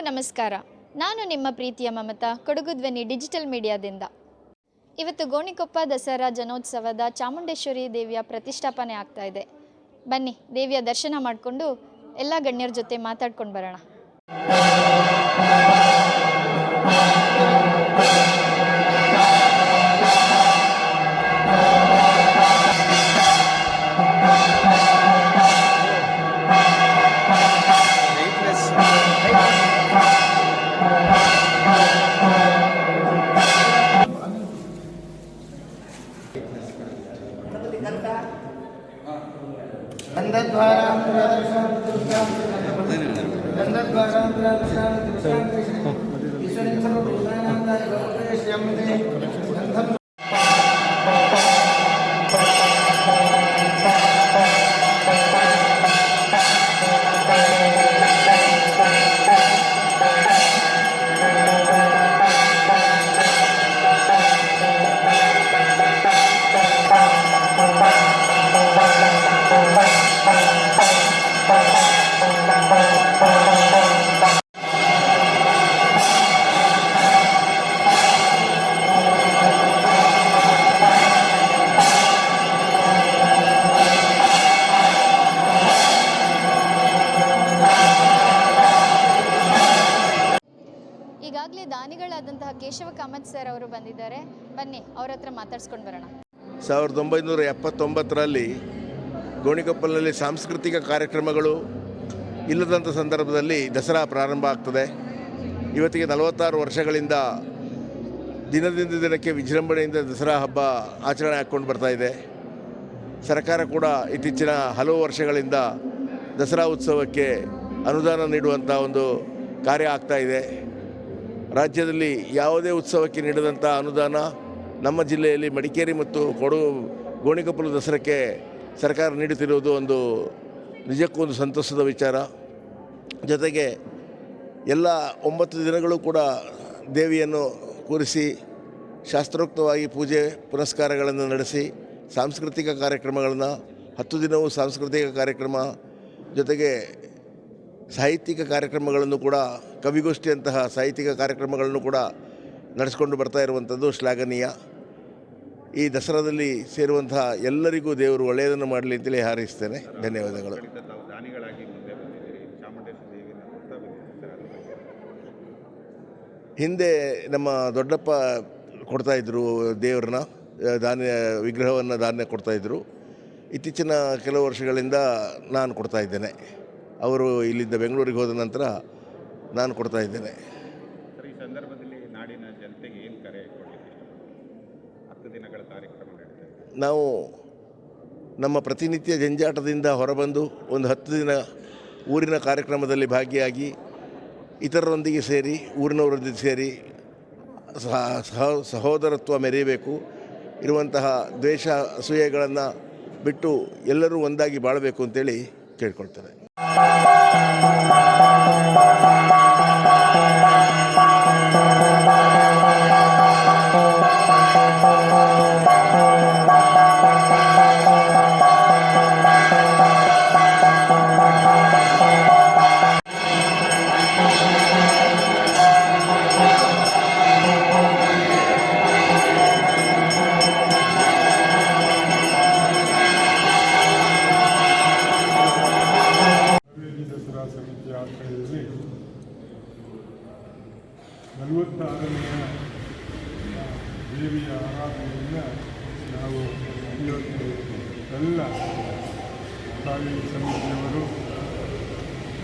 ನಮಸ್ಕಾರ. ನಾನು ನಿಮ್ಮ ಪ್ರೀತಿಯ ಮಮತಾ ಕೊಡಗು ಧ್ವನಿ ಡಿಜಿಟಲ್ ಮೀಡಿಯಾದಿಂದ. ಇವತ್ತು ಗೋಣಿಕೊಪ್ಪ ದಸರಾ ಜನೋತ್ಸವದ ಚಾಮುಂಡೇಶ್ವರಿ ದೇವಿಯ ಪ್ರತಿಷ್ಠಾಪನೆ ಆಗ್ತಾ ಇದೆ. ಬನ್ನಿ, ದೇವಿಯ ದರ್ಶನ ಮಾಡಿಕೊಂಡು ಎಲ್ಲ ಗಣ್ಯರ ಜೊತೆ ಮಾತಾಡ್ಕೊಂಡು ಬರೋಣ. గంధద్వారాం రాధకృష్ణాం దుర్గాం గంధద్వారాం రాధకృష్ణాం దుర్గాం ఈశ్వరీయం రూపాణాం దాని లోకేశ్యం ಕೇಶವ ಕಾಮತ್ ಸರ್ ಅವರು ಬಂದಿದ್ದಾರೆ. ಬನ್ನಿ, ಅವ್ರ ಹತ್ರ ಮಾತಾಡ್ಸ್ಕೊಂಡು ಬರೋಣ. ಸಾವಿರದ ಒಂಬೈನೂರ ಎಪ್ಪತ್ತೊಂಬತ್ತರಲ್ಲಿ ಗೋಣಿಕೊಪ್ಪಲಿನಲ್ಲಿ ಸಾಂಸ್ಕೃತಿಕ ಕಾರ್ಯಕ್ರಮಗಳು ಇಲ್ಲದಂಥ ಸಂದರ್ಭದಲ್ಲಿ ದಸರಾ ಪ್ರಾರಂಭ ಆಗ್ತದೆ. ಇವತ್ತಿಗೆ ನಲವತ್ತಾರು ವರ್ಷಗಳಿಂದ ದಿನದಿಂದ ದಿನಕ್ಕೆ ವಿಜೃಂಭಣೆಯಿಂದ ದಸರಾ ಹಬ್ಬ ಆಚರಣೆ ಹಾಕ್ಕೊಂಡು ಬರ್ತಾ ಇದೆ. ಸರ್ಕಾರ ಕೂಡ ಇತ್ತೀಚಿನ ಹಲವು ವರ್ಷಗಳಿಂದ ದಸರಾ ಉತ್ಸವಕ್ಕೆ ಅನುದಾನ ನೀಡುವಂಥ ಒಂದು ಕಾರ್ಯ ಆಗ್ತಾ ಇದೆ. ರಾಜ್ಯದಲ್ಲಿ ಯಾವುದೇ ಉತ್ಸವಕ್ಕೆ ನೀಡಿದಂಥ ಅನುದಾನ ನಮ್ಮ ಜಿಲ್ಲೆಯಲ್ಲಿ ಮಡಿಕೇರಿ ಮತ್ತು ಕೊಡಗು ಗೋಣಿಕೊಪ್ಪಲು ದಸರಾಕ್ಕೆ ಸರ್ಕಾರ ನೀಡುತ್ತಿರುವುದು ಒಂದು ನಿಜಕ್ಕೂ ಒಂದು ಸಂತಸದ ವಿಚಾರ. ಜೊತೆಗೆ ಎಲ್ಲ ಒಂಬತ್ತು ದಿನಗಳು ಕೂಡ ದೇವಿಯನ್ನು ಕೂರಿಸಿ ಶಾಸ್ತ್ರೋಕ್ತವಾಗಿ ಪೂಜೆ ಪುನಸ್ಕಾರಗಳನ್ನು ನಡೆಸಿ ಸಾಂಸ್ಕೃತಿಕ ಕಾರ್ಯಕ್ರಮಗಳನ್ನು, ಹತ್ತು ದಿನವೂ ಸಾಂಸ್ಕೃತಿಕ ಕಾರ್ಯಕ್ರಮ, ಜೊತೆಗೆ ಸಾಹಿತ್ಯಿಕ ಕಾರ್ಯಕ್ರಮಗಳನ್ನು ಕೂಡ, ಕವಿಗೋಷ್ಠಿಯಂತಹ ಸಾಹಿತ್ಯಿಕ ಕಾರ್ಯಕ್ರಮಗಳನ್ನು ಕೂಡ ನಡೆಸ್ಕೊಂಡು ಬರ್ತಾ ಇರುವಂಥದ್ದು ಶ್ಲಾಘನೀಯ. ಈ ದಸರಾದಲ್ಲಿ ಸೇರುವಂತಹ ಎಲ್ಲರಿಗೂ ದೇವರು ಒಳ್ಳೆಯದನ್ನು ಮಾಡಲಿ ಅಂತೇಳಿ ಹಾರೈಸ್ತೇನೆ. ಧನ್ಯವಾದಗಳು. ಹಿಂದೆ ನಮ್ಮ ದೊಡ್ಡಪ್ಪ ಕೊಡ್ತಾಯಿದ್ರು ದೇವ್ರನ್ನ, ಧಾನ್ಯ, ವಿಗ್ರಹವನ್ನು ಧಾನ್ಯ ಕೊಡ್ತಾಯಿದ್ರು ಇತ್ತೀಚಿನ ಕೆಲವು ವರ್ಷಗಳಿಂದ ನಾನು ಕೊಡ್ತಾ ಇದ್ದೇನೆ. ಅವರು ಇಲ್ಲಿಂದ ಬೆಂಗಳೂರಿಗೆ ಹೋದ ನಂತರ ನಾನು ಕೊಡ್ತಾ ಇದ್ದೇನೆ. ಈ ಸಂದರ್ಭದಲ್ಲಿ ನಾಡಿನ ಜನತೆಗೆ ಏನು ಕರೆ ಹತ್ತು ದಿನಗಳ ಕಾರ್ಯಕ್ರಮ ನಾವು ನಮ್ಮ ಪ್ರತಿನಿತ್ಯ ಜಂಜಾಟದಿಂದ ಹೊರಬಂದು ಒಂದು ಹತ್ತು ದಿನ ಊರಿನ ಕಾರ್ಯಕ್ರಮದಲ್ಲಿ ಭಾಗಿಯಾಗಿ ಇತರರೊಂದಿಗೆ ಸೇರಿ ಊರಿನವರೊಂದಿಗೆ ಸೇರಿ ಸಹ ಸಹ- ಸಹೋದರತ್ವ ಮೆರೆಯಬೇಕು. ಇರುವಂತಹ ದ್ವೇಷ ಅಸೂಯೆಗಳನ್ನು ಬಿಟ್ಟು ಎಲ್ಲರೂ ಒಂದಾಗಿ ಬಾಳಬೇಕು ಅಂತೇಳಿ ಕೇಳ್ಕೊಳ್ತೇನೆ. ಹಾವೇರಿ ಸಮಿತಿಯವರು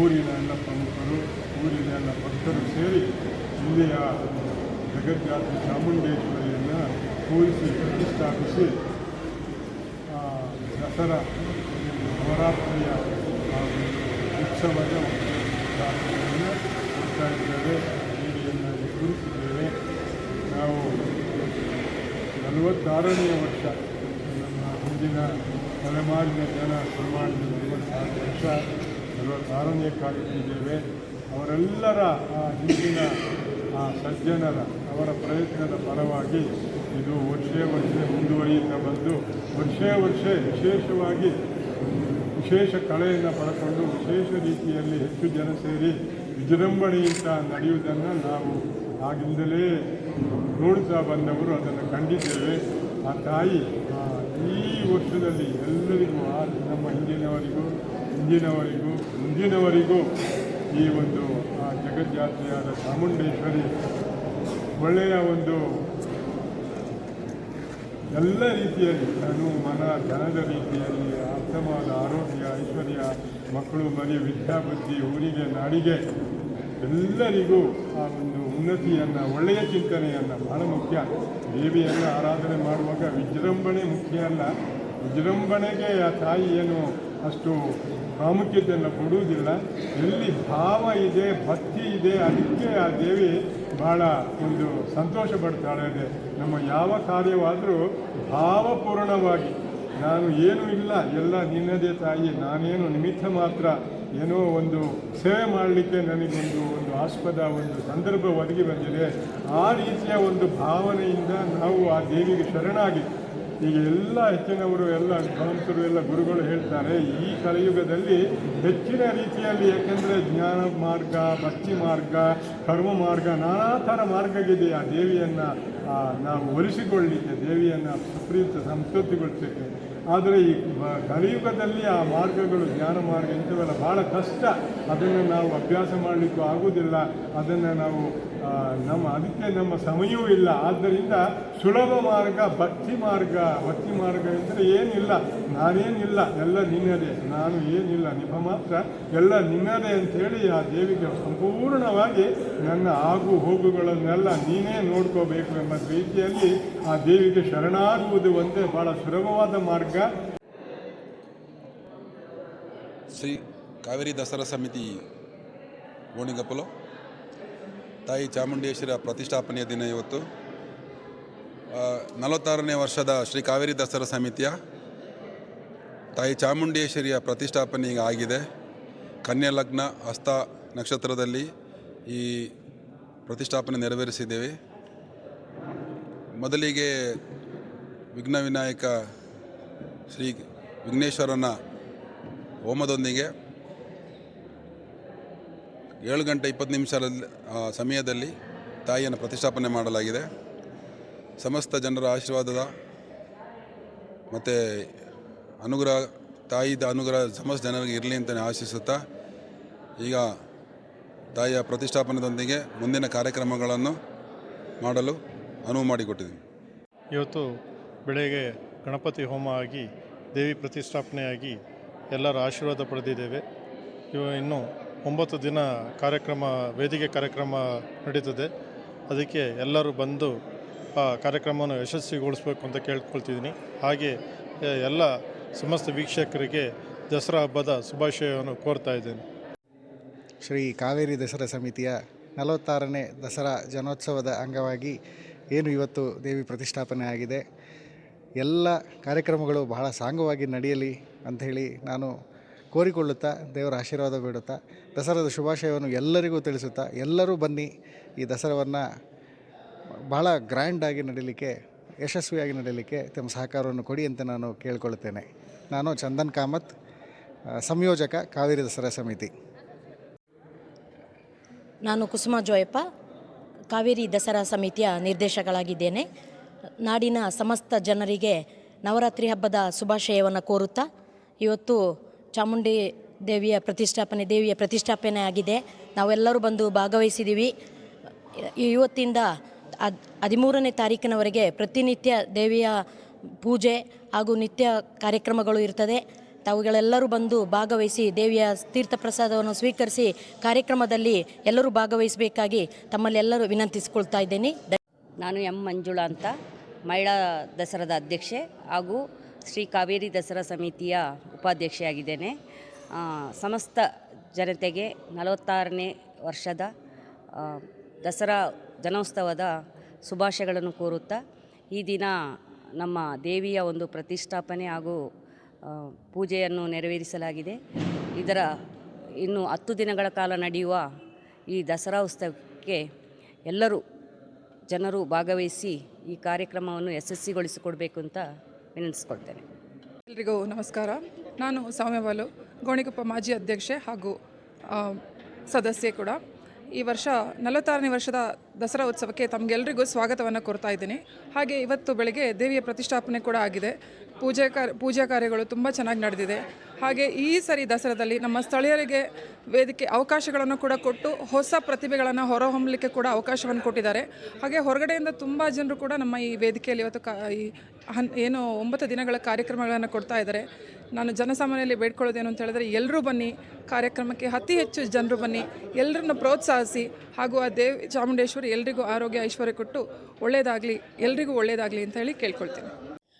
ಊರಿನ ಎಲ್ಲ ಪ್ರಮುಖರು, ಊರಿನ ಎಲ್ಲ ಭಕ್ತರು ಸೇರಿ ಇಲ್ಲಿಯ ಜಗಜ್ಜಾತಿ ಚಾಮುಂಡೇಶ್ವರಿಯನ್ನು ಕೂರಿಸಿ, ಪ್ರತಿಷ್ಠಾಪಿಸಿ ದಸರಾ ನವರಾತ್ರಿಯ ಉತ್ಸವದ ದಾಖಲೆಯನ್ನು ಕೊಡ್ತಾ ಇದ್ದೇವೆ ದೇವಿಯನ್ನು ಕೂರಿಸಿದ್ದೇವೆ. ನಾವು ನಲವತ್ತಾರನೆಯ ವರ್ಷ ನಮ್ಮ ಹಿಂದಿನ ತಲೆಮಾರಿನ ಜನ ಮಾಡಿದ ನಲವತ್ತಾರು ವರ್ಷ, ನಲವತ್ತಾರನೇ ಕಾಲಿಟ್ಟಿದ್ದೇವೆ ಅವರೆಲ್ಲರ ಆ ಹಿಂದಿನ ಆ ಸಜ್ಜನರ, ಅವರ ಪ್ರಯತ್ನದ ಫಲವಾಗಿ ಇದು ವರ್ಷೇ ವರ್ಷ ಮುಂದುವರಿಯುತ್ತಾ ಬಂದು, ವರ್ಷೇ ವರ್ಷ ವಿಶೇಷವಾಗಿ ವಿಶೇಷ ಕಲೆಯನ್ನು ಪಡ್ಕೊಂಡು, ವಿಶೇಷ ರೀತಿಯಲ್ಲಿ ಹೆಚ್ಚು ಜನ ಸೇರಿ ವಿಜೃಂಭಣೆಯಿಂದ ನಡೆಯುವುದನ್ನು ನಾವು ಆಗಿಂದಲೇ ನೋಡುತ್ತಾ ಬಂದವರು, ಅದನ್ನು ಕಂಡಿದ್ದೇವೆ. ಆ ತಾಯಿ ಈ ವರ್ಷದಲ್ಲಿ ಎಲ್ಲರಿಗೂ ನಮ್ಮ ಹಿಂದಿನವರಿಗೂ ಹಿಂದಿನವರಿಗೂ, ಮುಂದಿನವರಿಗೂ ಈ ಒಂದು, ಆ ಜಗಜ್ಜಾತಿಯಾದ ಚಾಮುಂಡೇಶ್ವರಿ ಒಳ್ಳೆಯ ಒಂದು ಎಲ್ಲ ರೀತಿಯಲ್ಲಿ, ತನು ಮನ ಧನದ ರೀತಿಯಲ್ಲಿ, ಅರ್ಥವಾದ ಆರೋಗ್ಯ, ಐಶ್ವರ್ಯ, ಮಕ್ಕಳು ಮರಿ, ವಿದ್ಯಾಬುದ್ಧಿ, ಊರಿಗೆ ನಾಡಿಗೆ ಎಲ್ಲರಿಗೂ ಆ ಒಂದು ಉನ್ನತಿಯನ್ನು, ಒಳ್ಳೆಯ ಚಿಂತನೆಯನ್ನು ಬಹಳ ಮುಖ್ಯ. ದೇವಿಯನ್ನು ಆರಾಧನೆ ಮಾಡುವಾಗ ವಿಜೃಂಭಣೆ ಮುಖ್ಯ ಅಲ್ಲ. ವಿಜೃಂಭಣೆಗೆ ಆ ತಾಯಿ ಏನು ಅಷ್ಟು ಪ್ರಾಮುಖ್ಯತೆಯನ್ನು ಕೊಡುವುದಿಲ್ಲ. ಎಲ್ಲಿ ಭಾವ ಇದೆ, ಭಕ್ತಿ ಇದೆ, ಅದಕ್ಕೆ ಆ ದೇವಿ ಬಹಳ ಒಂದು ಸಂತೋಷ ಪಡ್ತಾಳೆ. ಇದೆ ನಮ್ಮ ಯಾವ ಕಾರ್ಯವಾದರೂ ಭಾವಪೂರ್ಣವಾಗಿ ನಾನು ಏನೂ ಇಲ್ಲ, ಎಲ್ಲ ನಿನ್ನದೇ ತಾಯಿ, ನಾನೇನು ನಿಮಿತ್ತ ಮಾತ್ರ ಏನೋ ಒಂದು ಸೇವೆ ಮಾಡಲಿಕ್ಕೆ ನನಗೊಂದು ಒಂದು ಆಸ್ಪದ, ಒಂದು ಸಂದರ್ಭ ಒದಗಿ ಬಂದಿದೆ. ಆ ರೀತಿಯ ಒಂದು ಭಾವನೆಯಿಂದ ನಾವು ಆ ದೇವಿಗೆ ಶರಣಾಗಿ ಈಗ ಎಲ್ಲ ಹೆಚ್ಚಿನವರು ಎಲ್ಲ ವಿದ್ವಾಂಸರು ಎಲ್ಲ ಗುರುಗಳು ಹೇಳ್ತಾರೆ, ಈ ಕಲಿಯುಗದಲ್ಲಿ ಹೆಚ್ಚಿನ ರೀತಿಯಲ್ಲಿ ಯಾಕೆಂದರೆ ಜ್ಞಾನ ಮಾರ್ಗ, ಭಕ್ತಿ ಮಾರ್ಗ, ಕರ್ಮ ಮಾರ್ಗ, ನಾನಾ ಥರ ಮಾರ್ಗವಿದೆ ಆ ದೇವಿಯನ್ನು ನಾವು ಒಲಿಸಿಕೊಳ್ಳಲಿಕ್ಕೆ, ದೇವಿಯನ್ನು ಸುಪ್ರೀತ ಸಂಸ್ಕೃತಿಗೊಳಿಸಲಿಕ್ಕೆ ಆದರೆ ಈ ಕಲಿಯುಗದಲ್ಲಿ ಆ ಮಾರ್ಗಗಳು, ಜ್ಞಾನ ಮಾರ್ಗ ಇಂಥವೆಲ್ಲ ಭಾಳ ಕಷ್ಟ. ಅದನ್ನು ನಾವು ಅಭ್ಯಾಸ ಮಾಡಲಿಕ್ಕೂ ಆಗುವುದಿಲ್ಲ. ಅದನ್ನು ನಾವು ನಮ್ಮ ಅದಕ್ಕೆ ನಮ್ಮ ಸಮಯವೂ ಇಲ್ಲ. ಆದ್ದರಿಂದ ಸುಲಭ ಮಾರ್ಗ, ಭಕ್ತಿ ಮಾರ್ಗ ಭಕ್ತಿ ಮಾರ್ಗ ಅಂದರೆ ಏನಿಲ್ಲ. ನಾನೇನಿಲ್ಲ, ಎಲ್ಲ ನಿನ್ನದೇ. ನಾನು ಏನಿಲ್ಲ, ನಿಮ್ಮ ಮಾತ್ರ. ಎಲ್ಲ ನಿನ್ನದೇ ಅಂತೇಳಿ ಆ ದೇವಿಗೆ ಸಂಪೂರ್ಣವಾಗಿ ನನ್ನ ಆಗು ಹೋಗುಗಳನ್ನೆಲ್ಲ ನೀನೇ ನೋಡ್ಕೋಬೇಕು ಎಂಬ ರೀತಿಯಲ್ಲಿ ಆ ದೇವಿಗೆ ಶರಣಾಗುವುದು ಒಂದೇ ಭಾಳ ಸುಲಭವಾದ ಮಾರ್ಗ. ಶ್ರೀ ಕಾವೇರಿ ದಸರಾ ಸಮಿತಿ, ಗೋಣಿಗಪ್ಪಲು. ತಾಯಿ ಚಾಮುಂಡೇಶ್ವರ ಪ್ರತಿಷ್ಠಾಪನೆಯ ದಿನ ಇವತ್ತು. ನಲವತ್ತಾರನೇ ವರ್ಷದ ಶ್ರೀ ಕಾವೇರಿ ದಸರಾ ಸಮಿತಿಯ ತಾಯಿ ಚಾಮುಂಡೇಶ್ವರಿಯ ಪ್ರತಿಷ್ಠಾಪನೆ ಈಗ ಆಗಿದೆ. ಕನ್ಯಾ ಲಗ್ನ ಹಸ್ತ ನಕ್ಷತ್ರದಲ್ಲಿ ಈ ಪ್ರತಿಷ್ಠಾಪನೆ ನೆರವೇರಿಸಿದ್ದೇವೆ. ಮೊದಲಿಗೆ ವಿಘ್ನ ವಿನಾಯಕ ಶ್ರೀ ವಿಘ್ನೇಶ್ವರನ ಹೋಮದೊಂದಿಗೆ ಏಳು ಗಂಟೆ ಇಪ್ಪತ್ತು ನಿಮಿಷದ ಸಮಯದಲ್ಲಿ ತಾಯಿಯನ್ನು ಪ್ರತಿಷ್ಠಾಪನೆ ಮಾಡಲಾಗಿದೆ. ಸಮಸ್ತ ಜನರ ಆಶೀರ್ವಾದದ ಮತ್ತು ಅನುಗ್ರಹ, ತಾಯಿದ ಅನುಗ್ರಹ ಸಮಸ್ತ ಜನರಿಗೆ ಇರಲಿ ಅಂತಲೇ ಆಶಿಸುತ್ತಾ, ಈಗ ತಾಯಿಯ ಪ್ರತಿಷ್ಠಾಪನದೊಂದಿಗೆ ಮುಂದಿನ ಕಾರ್ಯಕ್ರಮಗಳನ್ನು ಮಾಡಲು ಅನುವು ಮಾಡಿಕೊಟ್ಟಿದ್ದೀನಿ. ಇವತ್ತು ಬೆಳಗ್ಗೆ ಗಣಪತಿ ಹೋಮ ಆಗಿ ದೇವಿ ಪ್ರತಿಷ್ಠಾಪನೆಯಾಗಿ ಎಲ್ಲರ ಆಶೀರ್ವಾದ ಪಡೆದಿದ್ದೇವೆ. ಇವ ಇನ್ನು ಒಂಬತ್ತು ದಿನ ಕಾರ್ಯಕ್ರಮ, ವೇದಿಕೆ ಕಾರ್ಯಕ್ರಮ ನಡೀತದೆ. ಅದಕ್ಕೆ ಎಲ್ಲರೂ ಬಂದು ಆ ಕಾರ್ಯಕ್ರಮವನ್ನು ಯಶಸ್ವಿಗೊಳಿಸಬೇಕು ಅಂತ ಕೇಳ್ಕೊಳ್ತಿದ್ದೀನಿ. ಹಾಗೆ ಎಲ್ಲ ಸಮಸ್ತ ವೀಕ್ಷಕರಿಗೆ ದಸರಾ ಹಬ್ಬದ ಶುಭಾಶಯವನ್ನು ಕೋರ್ತಾ ಇದ್ದೇನೆ. ಶ್ರೀ ಕಾವೇರಿ ದಸರಾ ಸಮಿತಿಯ ನಲವತ್ತಾರನೇ ದಸರಾ ಜನೋತ್ಸವದ ಅಂಗವಾಗಿ ಏನು ಇವತ್ತು ದೇವಿ ಪ್ರತಿಷ್ಠಾಪನೆ ಆಗಿದೆ. ಎಲ್ಲ ಕಾರ್ಯಕ್ರಮಗಳು ಬಹಳ ಸಾಂಗವಾಗಿ ನಡೆಯಲಿ ಅಂಥೇಳಿ ನಾನು ಕೋರಿಕೊಳ್ಳುತ್ತಾ, ದೇವರ ಆಶೀರ್ವಾದ ಬೇಡುತ್ತಾ, ದಸರಾದ ಶುಭಾಶಯವನ್ನು ಎಲ್ಲರಿಗೂ ತಿಳಿಸುತ್ತಾ, ಎಲ್ಲರೂ ಬನ್ನಿ ಈ ದಸರಾವನ್ನು ಬಹಳ ಗ್ರ್ಯಾಂಡಾಗಿ ನಡೀಲಿಕ್ಕೆ, ಯಶಸ್ವಿಯಾಗಿ ನಡೀಲಿಕ್ಕೆ ತಮ್ಮ ಸಹಕಾರವನ್ನು ಕೊಡಿ ಅಂತ ನಾನು ಕೇಳಿಕೊಳ್ಳುತ್ತೇನೆ ನಾನು ಚಂದನ್ ಕಾಮತ್ ಸಂಯೋಜಕ ಕಾವೇರಿ ದಸರಾ ಸಮಿತಿ. ನಾನು ಕುಸುಮ ಜೋಯಪ್ಪ, ಕಾವೇರಿ ದಸರಾ ಸಮಿತಿಯ ನಿರ್ದೇಶಕಳಾಗಿದ್ದೇನೆ. ನಾಡಿನ ಸಮಸ್ತ ಜನರಿಗೆ ನವರಾತ್ರಿ ಹಬ್ಬದ ಶುಭಾಶಯವನ್ನು ಕೋರುತ್ತಾ, ಇವತ್ತು ಚಾಮುಂಡಿ ದೇವಿಯ ಪ್ರತಿಷ್ಠಾಪನೆ ದೇವಿಯ ಪ್ರತಿಷ್ಠಾಪನೆ ಆಗಿದೆ. ನಾವೆಲ್ಲರೂ ಬಂದು ಭಾಗವಹಿಸಿದ್ದೀವಿ. ಇವತ್ತಿಂದ ಹದಿಮೂರನೇ ತಾರೀಕಿನವರೆಗೆ ಪ್ರತಿನಿತ್ಯ ದೇವಿಯ ಪೂಜೆ ಹಾಗೂ ನಿತ್ಯ ಕಾರ್ಯಕ್ರಮಗಳು ಇರ್ತದೆ. ತಾವುಗಳೆಲ್ಲರೂ ಬಂದು ಭಾಗವಹಿಸಿ ದೇವಿಯ ತೀರ್ಥ ಪ್ರಸಾದವನ್ನು ಸ್ವೀಕರಿಸಿ ಕಾರ್ಯಕ್ರಮದಲ್ಲಿ ಎಲ್ಲರೂ ಭಾಗವಹಿಸಬೇಕಾಗಿ ತಮ್ಮಲ್ಲೆಲ್ಲರೂ ವಿನಂತಿಸಿಕೊಳ್ತಾ ಇದ್ದೇನೆ. ನಾನು ಎಂ ಮಂಜುಳಾ ಅಂತ, ಮಹಿಳಾ ದಸರಾದ ಅಧ್ಯಕ್ಷೆ ಹಾಗೂ ಶ್ರೀ ಕಾವೇರಿ ದಸರಾ ಸಮಿತಿಯ ಉಪಾಧ್ಯಕ್ಷೆಯಾಗಿದ್ದೇನೆ. ಸಮಸ್ತ ಜನತೆಗೆ ನಲವತ್ತಾರನೇ ವರ್ಷದ ದಸರಾ ಜನೋತ್ಸವದ ಶುಭಾಶಯಗಳನ್ನು ಕೋರುತ್ತಾ, ಈ ದಿನ ನಮ್ಮ ದೇವಿಯ ಒಂದು ಪ್ರತಿಷ್ಠಾಪನೆ ಹಾಗೂ ಪೂಜೆಯನ್ನು ನೆರವೇರಿಸಲಾಗಿದೆ. ಇದರ ಇನ್ನು ಹತ್ತು ದಿನಗಳ ಕಾಲ ನಡೆಯುವ ಈ ದಸರಾ ಉತ್ಸವಕ್ಕೆ ಎಲ್ಲರೂ ಜನರು ಭಾಗವಹಿಸಿ ಈ ಕಾರ್ಯಕ್ರಮವನ್ನು ಯಶಸ್ವಿಗೊಳಿಸಿಕೊಡಬೇಕು ಅಂತ ವಿನಂತಿಸ್ಕೊಳ್ತೇನೆ. ಎಲ್ರಿಗೂ ನಮಸ್ಕಾರ. ನಾನು ಸೌಮ್ಯವಾಲು ಗೋಣಿಕೊಪ್ಪ ಮಾಜಿ ಅಧ್ಯಕ್ಷೆ ಹಾಗೂ ಸದಸ್ಯೆ ಕೂಡ. ಈ ವರ್ಷ ನಲವತ್ತಾರನೇ ವರ್ಷದ ದಸರಾ ಉತ್ಸವಕ್ಕೆ ತಮಗೆಲ್ಲರಿಗೂ ಸ್ವಾಗತವನ್ನು ಕೊಡ್ತಾ ಇದ್ದೀನಿ. ಹಾಗೆ ಇವತ್ತು ಬೆಳಗ್ಗೆ ದೇವಿಯ ಪ್ರತಿಷ್ಠಾಪನೆ ಕೂಡ ಆಗಿದೆ. ಪೂಜೆ ಕಾರ್ಯ ಪೂಜಾ ಕಾರ್ಯಗಳು ತುಂಬ ಚೆನ್ನಾಗಿ ನಡೆದಿದೆ. ಹಾಗೆ ಈ ಸರಿ ದಸರಾದಲ್ಲಿ ನಮ್ಮ ಸ್ಥಳೀಯರಿಗೆ ವೇದಿಕೆ ಅವಕಾಶಗಳನ್ನು ಕೂಡ ಕೊಟ್ಟು ಹೊಸ ಪ್ರತಿಭೆಗಳನ್ನು ಹೊರಹೊಮ್ಮಲಿಕ್ಕೆ ಕೂಡ ಅವಕಾಶವನ್ನು ಕೊಟ್ಟಿದ್ದಾರೆ. ಹಾಗೆ ಹೊರಗಡೆಯಿಂದ ತುಂಬ ಜನರು ಕೂಡ ನಮ್ಮ ಈ ವೇದಿಕೆಯಲ್ಲಿ ಇವತ್ತು ಈ ಏನು ಒಂಬತ್ತು ದಿನಗಳ ಕಾರ್ಯಕ್ರಮಗಳನ್ನು ಕೊಡ್ತಾ ಇದ್ದಾರೆ. ನಾನು ಜನಸಾಮಾನ್ಯರಲ್ಲಿ ಬೇಡ್ಕೊಳ್ಳೋದೇನು ಅಂತ ಹೇಳಿದ್ರೆ ಎಲ್ಲರೂ ಬನ್ನಿ, ಕಾರ್ಯಕ್ರಮಕ್ಕೆ ಅತಿ ಹೆಚ್ಚು ಜನರು ಬನ್ನಿ ಎಲ್ಲರನ್ನು ಪ್ರೋತ್ಸಾಹಿಸಿ ಹಾಗೂ ಆ ದೇವಿ ಚಾಮುಂಡೇಶ್ವರಿ ಎಲ್ರಿಗೂ ಆರೋಗ್ಯ ಐಶ್ವರ್ಯ ಕೊಟ್ಟು ಒಳ್ಳೆಯದಾಗಲಿ ಎಲ್ರಿಗೂ ಒಳ್ಳೆಯದಾಗಲಿ ಅಂತ ಹೇಳಿ ಕೇಳ್ಕೊಳ್ತೀನಿ.